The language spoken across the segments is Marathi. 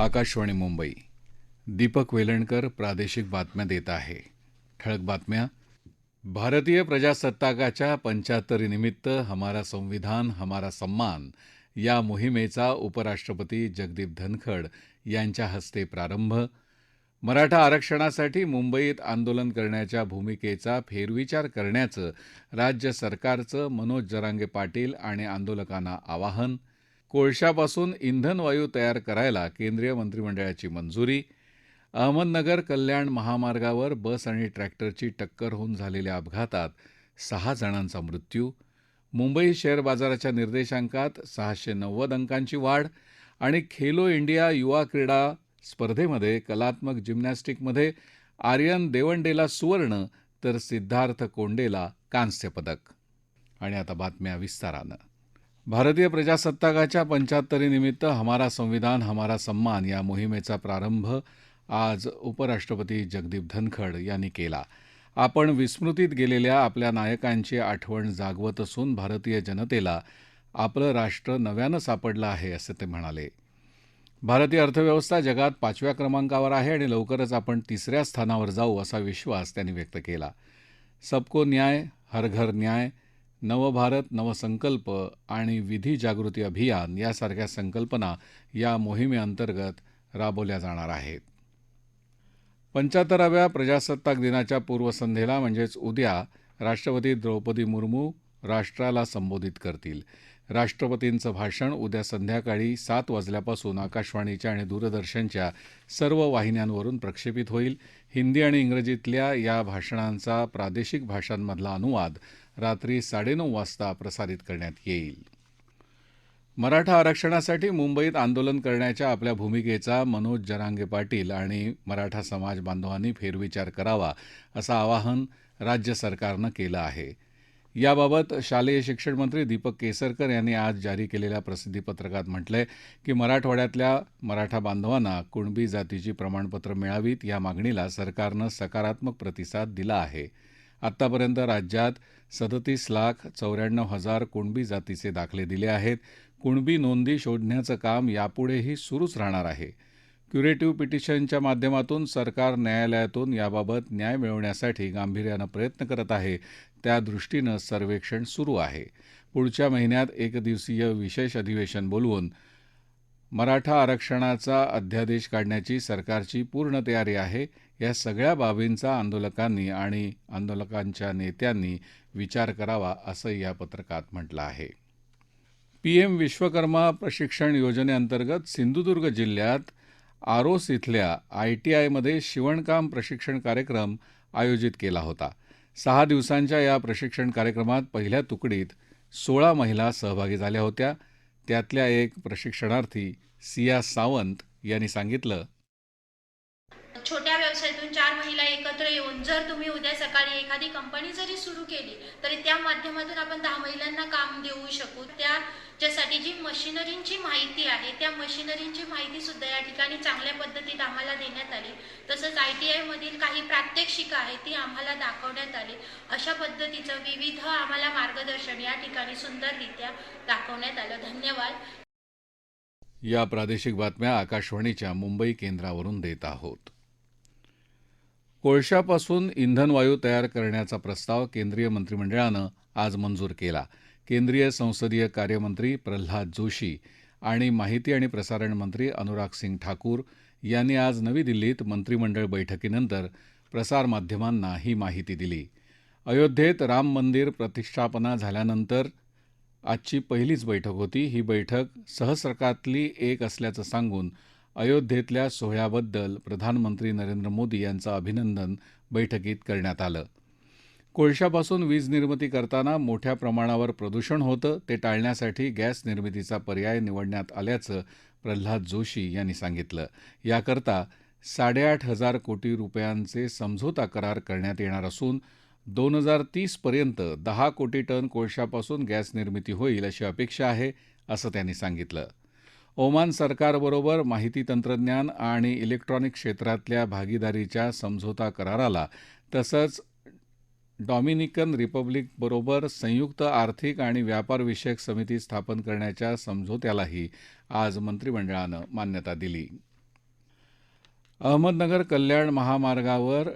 आकाशवाणी मुंबई. दीपक वेलणकर प्रादेशिक बातम्या देत आहे. ठळक बातम्या. भारतीय प्रजासत्ताकाच्या पंच्याहत्तरीनिमित्त हमारा संविधान हमारा सम्मान या मोहिमेचा उपराष्ट्रपती जगदीप धनखड यांच्या हस्ते प्रारंभ. मराठा आरक्षणासाठी मुंबईत आंदोलन करण्याच्या भूमिकेचा फेरविचार करण्याचं राज्य सरकारचं मनोज जरांगे पाटील आणि आंदोलकांना आवाहन कोळशापासून इंधन वायू तयार करायला केंद्रीय मंत्रिमंडळाची मंजुरी. अहमदनगर कल्याण महामार्गावर बस आणि ट्रॅक्टरची टक्कर होऊन झालेल्या अपघातात सहा जणांचा मृत्यू. मुंबई शेअर बाजाराच्या निर्देशांकात सहाशे नव्वद अंकांची वाढ आणि खेलो इंडिया युवा क्रीडा स्पर्धेमध्ये कलात्मक जिम्नॅस्टिकमध्ये आर्यन देवंडेला सुवर्ण तर सिद्धार्थ कोंडेला कांस्यपदक आणि आता बातम्या विस्तारानं. भारतीय प्रजासत्ताकाच्या पंच्याहत्तरीनिमित्त हमारा संविधान हमारा सम्मान या मोहिमेचा प्रारंभ आज उपराष्ट्रपती जगदीप धनखड यांनी केला. आपण विस्मृतीत गेलेल्या आपल्या नायकांची आठवण जागवत असून भारतीय जनतेला आपलं राष्ट्र नव्यानं सापडलं आहे असं ते म्हणाले. भारतीय अर्थव्यवस्था जगात पाचव्या क्रमांकावर आहे आणि लवकरच आपण तिसऱ्या स्थानावर जाऊ असा विश्वास त्यांनी व्यक्त केला. सबको न्याय हर घर न्याय नवभारत नवसंकल्प आणि विधी जागृती अभियान यासारख्या संकल्पना या मोहिमेअंतर्गत राबवल्या जाणार आहेत. पंच्याहत्तराव्या प्रजासत्ताक दिनाच्या पूर्वसंध्येला म्हणजेच उद्या राष्ट्रपती द्रौपदी मुर्मू राष्ट्राला संबोधित करतील. राष्ट्रपतींचं भाषण उद्या संध्याकाळी सात वाजल्यापासून आकाशवाणीच्या आणि दूरदर्शनच्या सर्व वाहिन्यांवरून प्रक्षेपित होईल. हिंदी आणि इंग्रजीतल्या या भाषणांचा प्रादेशिक भाषांमधला अनुवाद रात्री साडेनऊ वाजता प्रसारित करण्यात येईल. मराठा आरक्षणासाठी मुंबईत आंदोलन करण्याच्या आपल्या भूमिकेचा मनोज जरांगे पाटील आणि मराठा समाज बांधवांनी फेरविचार करावा असं आवाहन राज्य सरकारनं केलं आहे. याबाबत शालेय शिक्षण मंत्री दीपक केसरकर यांनी आज जारी केलेल्या प्रसिद्धीपत्रकात म्हटलंय की मराठवाड्यातल्या मराठा बांधवांना कुणबी जातीची प्रमाणपत्र मिळावीत या मागणीला सरकारनं सकारात्मक प्रतिसाद दिला आहे. आत्तापर्यंत राज्यात सदतीस लाख चौऱ्याण्णव हजार कुणबी जातीचे दाखले दिले आहेत. कुणबी नोंदी शोधण्याचं काम यापुढेही सुरूच राहणार आहे. क्युरेटिव्ह पिटिशनच्या माध्यमातून सरकार न्यायालयातून याबाबत न्याय मिळवण्यासाठी गांभीर्यानं प्रयत्न करत आहे. त्या दृष्टीनं सर्वेक्षण सुरू आहे. पुढच्या महिन्यात एकदिवसीय विशेष अधिवेशन बोलवून मराठा आरक्षणाचा अध्यादेश काढण्याची सरकारची पूर्ण तयारी आहे. या सगळ्या बाबींचा आंदोलकांनी आणि आंदोलकांच्या नेत्यांनी विचार करावा असं या पत्रकात म्हटलं आहे. पी एम विश्वकर्मा प्रशिक्षण योजनेअंतर्गत सिंधुदुर्ग जिल्ह्यात आरोस इथल्या आय टी आयमध्ये शिवणकाम प्रशिक्षण कार्यक्रम आयोजित केला होता. सहा दिवसांच्या या प्रशिक्षण कार्यक्रमात पहिल्या तुकडीत सोळा महिला सहभागी झाल्या होत्या. त्यातल्या एक प्रशिक्षणार्थी सिया सावंत यांनी सांगितलं जर तुम्ही उद्या सकाळी एखादी कंपनी जरी सुरू केली तरी त्या माध्यमातून आपण दहा महिलांना काम देऊ शकू. त्याच्यासाठी जी मशिनरींची माहिती आहे त्या मशिनरींची माहिती सुद्धा या ठिकाणी चांगल्या पद्धतीत आम्हाला देण्यात आली. तसंच आय टी आयमधील काही प्रात्यक्षिक आहे ती आम्हाला दाखवण्यात आली. अशा पद्धतीचं विविध आम्हाला मार्गदर्शन या ठिकाणी सुंदररित्या दाखवण्यात आलं. धन्यवाद. या प्रादेशिक बातम्या आकाशवाणीच्या मुंबई केंद्रावरून देत आहोत. कोळशापासून इंधन वायू तयार करण्याचा प्रस्ताव केंद्रीय मंत्रिमंडळानं आज मंजूर केला. केंद्रीय संसदीय कार्यमंत्री प्रल्हाद जोशी आणि माहिती आणि प्रसारण मंत्री अनुराग सिंग ठाकूर यांनी आज नवी दिल्लीत मंत्रिमंडळ बैठकीनंतर प्रसारमाध्यमांना ही माहिती दिली. अयोध्येत राम मंदिर प्रतिष्ठापना झाल्यानंतर आजची पहिलीच बैठक होती. ही बैठक सहस्रकातली एक असल्याचं सांगून अयोध्येतल्या सोहळ्याबद्दल प्रधानमंत्री नरेंद्र मोदी यांचं अभिनंदन बैठकीत करण्यात आलं. कोळशापासून वीज निर्मिती करताना मोठ्या प्रमाणावर प्रदूषण होतं ते टाळण्यासाठी गॅस निर्मितीचा पर्याय निवडण्यात आल्याचं प्रल्हाद जोशी यांनी सांगितलं. याकरता साडेआठ हजार कोटी रुपयांचे समझोता करार करण्यात येणार असून दोन हजार तीसपर्यंत दहा कोटी टन कोळशापासून गॅस निर्मिती होईल अशी अपेक्षा आहे असं त्यांनी सांगितलं. ओमान सरकारबरोबर माहिती तंत्रज्ञान आणि इलेक्ट्रॉनिक क्षेत्रातल्या भागीदारीच्या समझोता कराराला तसंच डॉमिनिकन रिपब्लिकबरोबर संयुक्त आर्थिक आणि व्यापारविषयक समिती स्थापन करण्याच्या समझोत्यालाही आज मंत्रिमंडळानं मान्यता दिली. अहमदनगर कल्याण महामार्गावर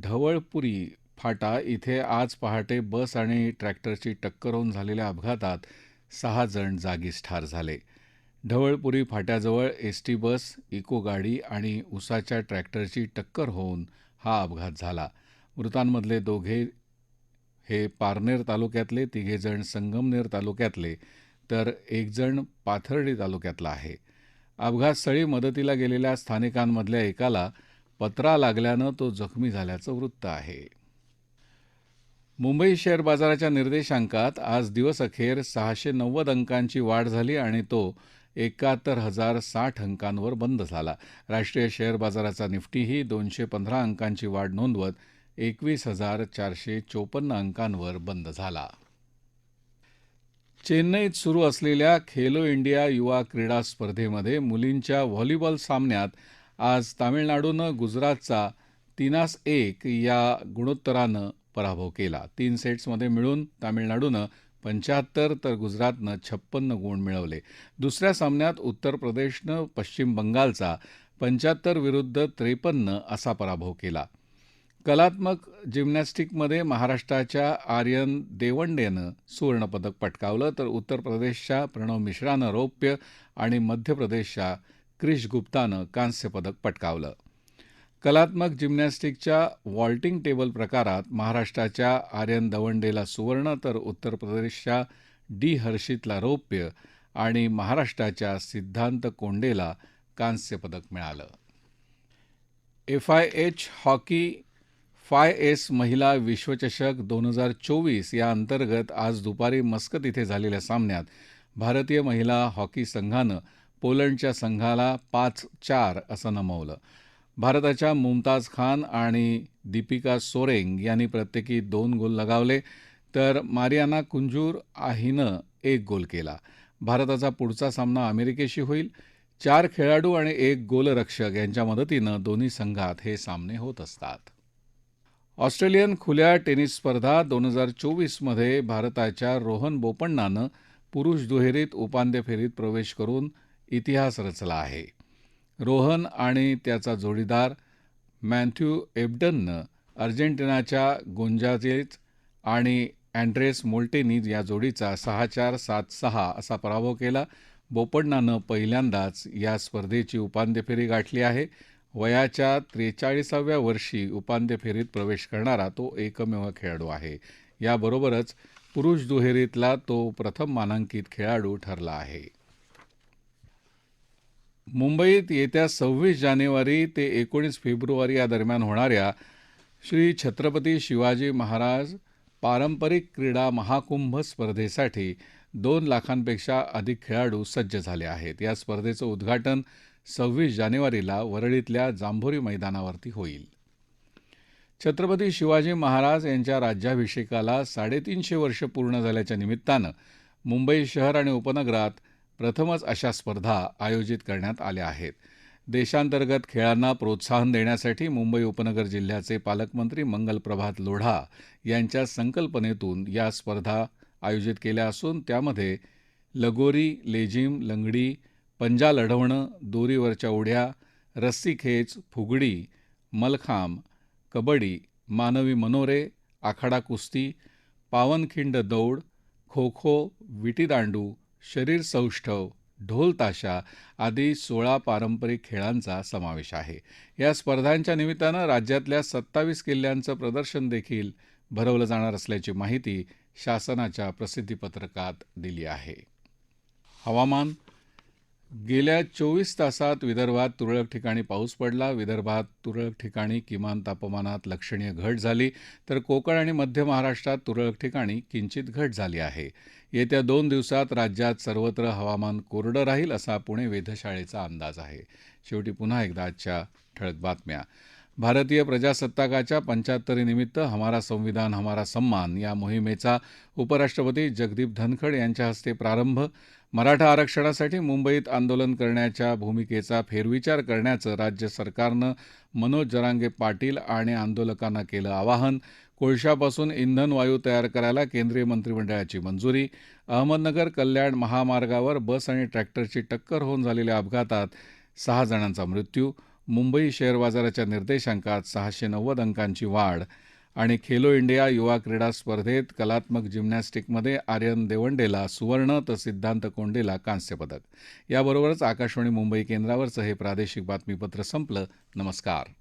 ढवळपुरी फाटा इथे आज पहाटे बस आणि ट्रॅक्टरची टक्कर होऊन झालेल्या अपघातात सहा जण जागीच ठार झाले. ढवळपुरी फाट्याजवळ एस टी बस इको गाडी आणि उसाच्या ट्रॅक्टरची टक्कर होऊन हा अपघात झाला. मृतांमधले दोघे हे पारनेर तालुक्यातले तिघेजण संगमनेर तालुक्यातले तर एकजण पाथर्डी तालुक्यातला आहे. अपघातस्थळी मदतीला गेलेल्या स्थानिकांमधल्या एकाला पत्रा लागल्यानं तो जखमी झाल्याचं वृत्त आहे. मुंबई शेअर बाजाराच्या निर्देशांकात आज दिवसअखेर सहाशे नव्वद अंकांची वाढ झाली आणि तो एकाहत्तर हजार साठ अंकांवर बंद झाला. राष्ट्रीय शेअर बाजाराचा निफ्टीही दोनशे पंधरा अंकांची वाढ नोंदवत एकवीस हजार चारशे चोपन्न अंकांवर बंद झाला. चेन्नईत सुरू असलेल्या खेलो इंडिया युवा क्रीडा स्पर्धेमध्ये मुलींच्या व्हॉलीबॉल सामन्यात आज तामिळनाडूनं गुजरातचा तिनास एक या गुणोत्तरानं पराभव केला. तीन सेट्समध्ये मिळून तामिळनाडूनं पंच्याहत्तर तर गुजरातनं छप्पन्न गुण मिळवले. दुसऱ्या सामन्यात उत्तर प्रदेशनं पश्चिम बंगालचा पंच्याहत्तर विरुद्ध त्रेपन्न असा पराभव केला. कलात्मक जिम्नॅस्टिकमध्ये महाराष्ट्राच्या आर्यन देवंडेनं सुवर्णपदक पटकावलं तर उत्तर प्रदेशच्या प्रणव मिश्रानं रौप्य आणि मध्य प्रदेशच्या क्रिश गुप्तानं कांस्यपदक पटकावलं. कलात्मक जिम्नॅस्टिकच्या वॉल्टिंग टेबल प्रकारात महाराष्ट्राच्या आर्यन दवंडेला सुवर्ण तर उत्तर प्रदेशच्या डी हर्षितला रौप्य आणि महाराष्ट्राच्या सिद्धांत कोंडेला कांस्य पदक मिळालं. F I H hockey fives महिला विश्वचषक दोन हजार चोवीस या अंतर्गत आज दुपारी मस्कत इथे झालेल्या सामन्यात भारतीय महिला हॉकी संघानं पोलंडच्या संघाला पाच चार असं नमवलं. भारताच्या मुमताज खान आणि दीपिका सोरेंग यांनी प्रत्येकी दोन गोल लगावले तर मारियाना कुंजूर आहीनं एक गोल केला. भारताचा पुढचा सामना अमेरिकेशी होईल. चार खेळाडू आणि एक गोलरक्षक यांच्या मदतीनं दोन्ही संघात हे सामने होत असतात. ऑस्ट्रेलियन खुल्या टेनिस स्पर्धा दोन हजार चोवीसमध्ये भारताच्या रोहन बोपण्णानं पुरुष दुहेरीत उपांत्य फेरीत प्रवेश करून इतिहास रचला आहे. रोहन आणि त्याचा जोडीदार मॅथ्यू एबडननं अर्जेंटिनाच्या गोंजाजेज आणि अँड्रेस मोल्टेनीज या जोडीचा सहा चार सात सहा असा पराभव केला. बोपण्णानं पहिल्यांदाच या स्पर्धेची उपांत्य फेरी गाठली आहे. वयाच्या त्रेचाळीसाव्या वर्षी उपांत्य फेरीत प्रवेश करणारा तो एकमेव खेळाडू आहे. याबरोबरच पुरुष दुहेरीतला तो प्रथम मानांकित खेळाडू ठरला आहे. मुंबईत येत्या सव्वीस जानेवारी ते एकोणीस फेब्रुवारी या दरम्यान होणाऱ्या श्री छत्रपती शिवाजी महाराज पारंपरिक क्रीडा महाकुंभ स्पर्धेसाठी दोन लाखांपेक्षा अधिक खेळाडू सज्ज झाले आहेत. या स्पर्धेचं उद्घाटन सव्वीस जानेवारीला वरळीतल्या जांभोरी मैदानावरती होईल. छत्रपती शिवाजी महाराज यांच्या राज्याभिषेकाला साडेतीनशे वर्ष पूर्ण झाल्याच्या निमित्तानं मुंबई शहर आणि उपनगरात प्रथमच अशा स्पर्धा आयोजित करण्यात आल्या आहेत. देशांतर्गत खेळांना प्रोत्साहन देण्यासाठी मुंबई उपनगर जिल्ह्याचे पालकमंत्री मंगल प्रभात लोढा यांच्या संकल्पनेतून या स्पर्धा आयोजित केल्या असून त्यामध्ये लगोरी लेझिम लंगडी पंजा लढवणं दोरीवरच्या उड्या रस्सीखेच फुगडी मलखांब कबड्डी मानवी मनोरे आखाडा कुस्ती पावनखिंड दौड खो खो विटीदांडू शरीर सौष्ठव ढोल ताशा आदी सोळा पारंपरिक खेळांचा समावेश आहे. या स्पर्धांच्या निमित्तानं राज्यातल्या सत्तावीस किल्ल्यांचं प्रदर्शन देखील भरवलं जाणार असल्याची माहिती शासनाच्या प्रसिद्धीपत्रकात दिली आहे. हवामान गेल्या चोवीस तासात विदर्भात तुरळक ठिकाणी पाऊस पडला. विदर्भात तुरळक ठिकाणी किमान तापमानात लक्षणीय घट झाली. तर कोकण आणि मध्य महाराष्ट्रात तुरळक ठिकाणी किंचित घट झाली आहे. येत्या दोन दिवसात राज्यात सर्वत्र हवामान कोरडं राहील असा पुणे वेधशाळेचा अंदाज आहे. शेवटी पुन्हा एकदा आजच्या ठळक बातम्या. भारतीय प्रजासत्ताकाच्या पंच्याहत्तरीनिमित्त हमारा संविधान हमारा सम्मान या मोहिमेचा उपराष्ट्रपती जगदीप धनखड यांच्या हस्ते प्रारंभ. मराठा आरक्षणासाठी मुंबईत आंदोलन करण्याच्या भूमिकेचा फेरविचार करण्याचं राज्य सरकारनं मनोज जरांगे पाटील आणि आंदोलकांना केलं आवाहन. कोळशापासून इंधन वायू तयार करायला केंद्रीय मंत्रिमंडळाची मंजुरी. अहमदनगर कल्याण महामार्गावर बस आणि ट्रॅक्टरची टक्कर होऊन झालेल्या अपघातात सहा जणांचा मृत्यू. मुंबई शेअर बाजाराच्या निर्देशांकात सहाशे नव्वद अंकांची वाढ आणि खेलो इंडिया युवा क्रीडा स्पर्धेत कलात्मक जिम्नॅस्टिकमध्ये आर्यन देवंडेला सुवर्ण तर सिद्धांत कोंडेला कांस्य पदक याबरोबरच आकाशवाणी मुंबई केंद्रावरचं हे प्रादेशिक बातमीपत्र संपलं. नमस्कार.